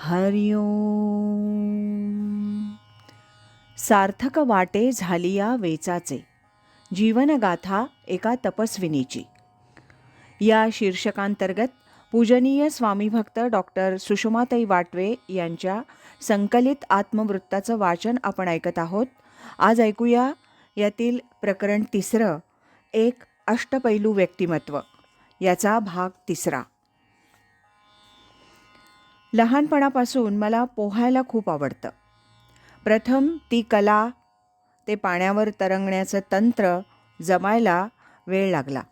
हरिओम सार्थक वाटे झाली या वेचाचे. जीवनगाथा एका तपस्विनीची. या शीर्षकांतर्गत पूजनीय स्वामीभक्त डॉक्टर सुषमाताई वाटवे यांच्या संकलित आत्मवृत्ताचं वाचन आपण ऐकत आहोत. आज ऐकूया यातील प्रकरण तिसरं एक अष्टपैलू व्यक्तिमत्व. याचा भाग तिसरा. लहानपणापासून मला पोहायला खूप आवडतं. प्रथम ती कला ते पाण्यावर तरंगण्याचं तंत्र जमायला वेळ लागला.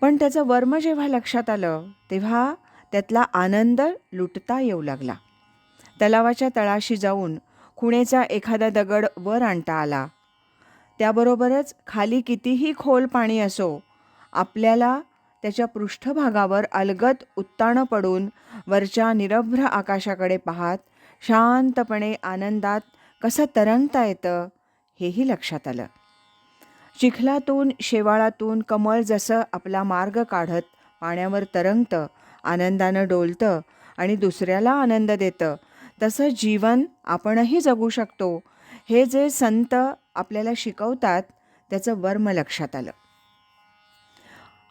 पण त्याचं वर्म जेव्हा लक्षात आलं तेव्हा त्यातला आनंद लुटता येऊ लागला. तलावाच्या तळाशी जाऊन खुणेचा एखादा दगड वर आणता आला. त्याबरोबरच खाली कितीही खोल पाणी असो आपल्याला त्याच्या पृष्ठभागावर अलगद उत्ताणं पडून वरच्या निरभ्र आकाशाकडे पाहत शांतपणे आनंदात कसं तरंगता येतं हेही लक्षात आलं. चिखलातून शेवाळातून कमळ जसं आपला मार्ग काढत पाण्यावर तरंगतं आनंदानं डोलतं आणि दुसऱ्याला आनंद देतं तसं जीवन आपणही जगू शकतो हे जे संत आपल्याला शिकवतात त्याचं वर्म लक्षात आलं.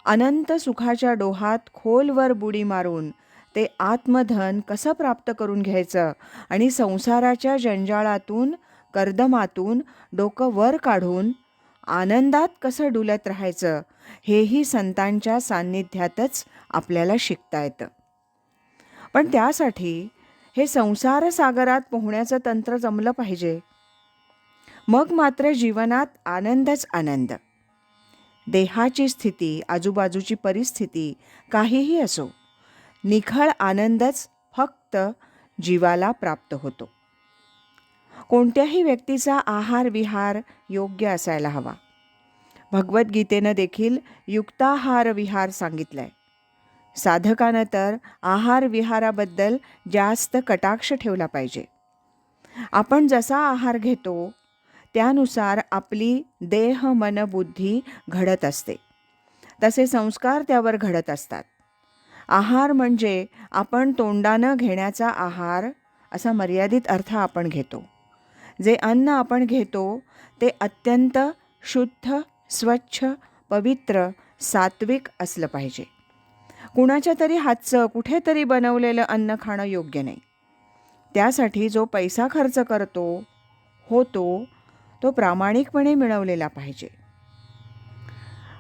अनंत सुखाच्या डोहात खोलवर बुडी मारून ते आत्मधन कसं प्राप्त करून घ्यायचं आणि संसाराच्या जंजाळातून कर्दमातून डोकं वर काढून आनंदात कसं डुलत राहायचं हेही संतांच्या सान्निध्यातच आपल्याला शिकता येतं. पण त्यासाठी हे संसार सागरात पोहण्याचं तंत्र जमलं पाहिजे. मग मात्र जीवनात आनंदच आनंद. देहाची स्थिती आजूबाजूची परिस्थिती काहीही असो निखळ आनंदच फक्त जीवाला प्राप्त होतो. कोणत्याही व्यक्तीचा आहार विहार योग्य असायला हवा. भगवद्गीतेनं देखील युक्ताहार विहार सांगितलाय. साधकानं तर आहार विहाराबद्दल जास्त कटाक्ष ठेवला पाहिजे. आपण जसा आहार घेतो त्यानुसार आपली देह मन बुद्धी घडत असते. तसे संस्कार त्यावर घडत असतात. आहार म्हणजे आपण तोंडानं घेण्याचा आहार असा मर्यादित अर्थ आपण घेतो. जे अन्न आपण घेतो ते अत्यंत शुद्ध स्वच्छ पवित्र सात्विक असलं पाहिजे. कुणाच्या तरी हातचं कुठेतरी बनवलेलं अन्न खाणं योग्य नाही. त्यासाठी जो पैसा खर्च करतो होतो तो प्रामाणिकपणे मिळवलेला पाहिजे.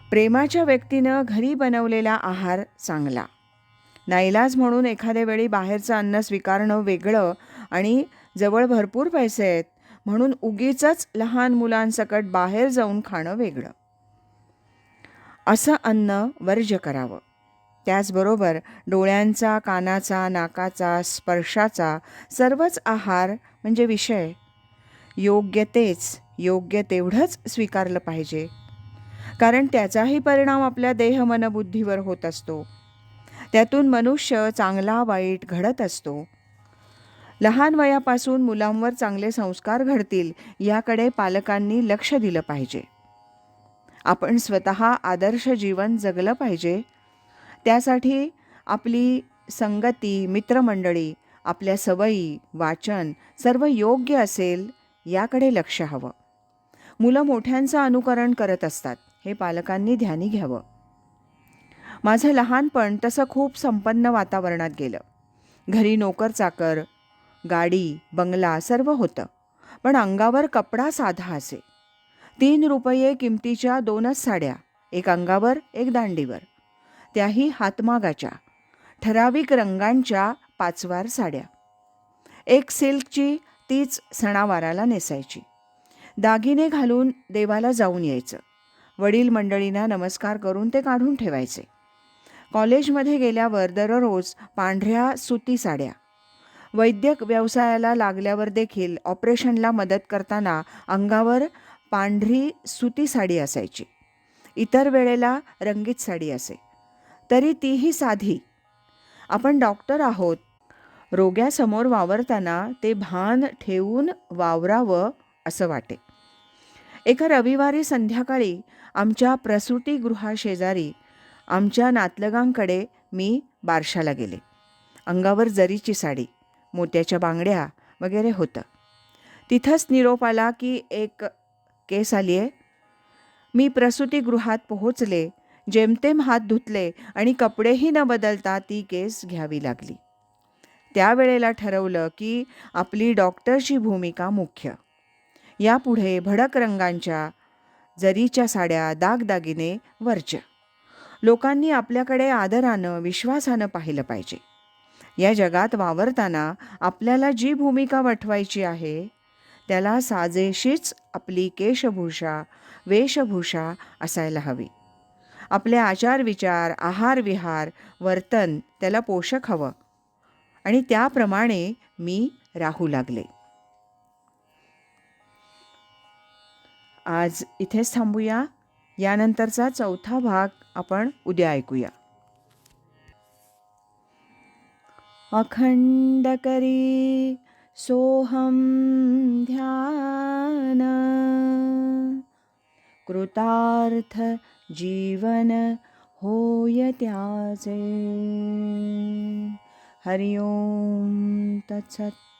प्रेमाच्या व्यक्तीनं घरी बनवलेला आहार चांगला. नाईलाज म्हणून एखाद्या वेळी बाहेरचं अन्न स्वीकारणं वेगळं आणि जवळ भरपूर पैसे आहेत म्हणून उगीच लहान मुलांसकट बाहेर जाऊन खाणं वेगळं. असं अन्न वर्ज्य करावं. त्याचबरोबर डोळ्यांचा कानाचा नाकाचा स्पर्शाचा सर्वच आहार म्हणजे विषय. योग्य तेच योग्य तेवढंच स्वीकारलं पाहिजे. कारण त्याचाही परिणाम आपल्या देह मनबुद्धीवर होत असतो. त्यातून मनुष्य चांगला वाईट घडत असतो. लहान वयापासून मुलांवर चांगले संस्कार घडतील याकडे पालकांनी लक्ष दिलं पाहिजे. आपण स्वतः आदर्श जीवन जगलं पाहिजे. त्यासाठी आपली संगती मित्रमंडळी आपल्या सवयी वाचन सर्व योग्य असेल याकडे लक्ष हवं. मुलं मोठ्यांचं अनुकरण करत असतात. हे पालकांनी ध्यानी घ्यावं. माझं लहानपण तसं खूप संपन्न वातावरणात गेलं. घरी नोकर चाकर गाडी बंगला सर्व होतं. पण अंगावर कपडा साधा असे. तीन रुपये किमतीच्या दोनच साड्या एक अंगावर एक दांडीवर. त्याही हातमागाच्या ठराविक रंगांच्या पाचवार साड्या. एक सिल्कची तीच सणावाराला नेसायची. दागिने घालून देवाला जाऊन यायचं. वडील मंडळींना नमस्कार करून ते काढून ठेवायचे. कॉलेजमध्ये गेल्यावर दररोज पांढऱ्या सुती साड्या. वैद्यक व्यवसायाला लागल्यावर देखील ऑपरेशनला मदत करताना अंगावर पांढरी सुती साडी असायची. इतर वेळेला रंगीत साडी असे. तरी तीही साधी. आपण डॉक्टर आहोत. रोग्यासमोर वावरताना ते भान ठेवून वावरावं असं वाटे. एका रविवारी संध्याकाळी आमच्या प्रसूतीगृहाशेजारी आमच्या नातलगांकडे मी बारशाला गेले. अंगावर जरीची साडी मोत्याच्या बांगड्या वगैरे होतं. तिथंच निरोप आला की एक केस आली आहे मी प्रसूतीगृहात पोहोचले जेमतेम हात धुतले आणि कपडेही न बदलता ती केस घ्यावी लागली. त्यावेळेला ठरवलं की आपली डॉक्टरची भूमिका मुख्य. यापुढे भडक रंगांच्या जरीच्या साड्या दागदागिने वरच्या लोकांनी आपल्याकडे आदरानं विश्वासानं पाहिलं पाहिजे. या जगात वावरताना आपल्याला जी भूमिका वठवायची आहे त्याला साजेशीच आपली केशभूषा वेशभूषा असायला हवी. आपले आचार विचार आहार विहार वर्तन त्याला पोषक हवं. आणि त्याप्रमाणे मी राहू लागले. आज इथेच थांबूया. यानंतरचा चौथा भाग आपण उद्या ऐकूया. अखंड करी सोहम ध्यान. कृतार्थ जीवन होय त्याचे. हरिओम तत्सत.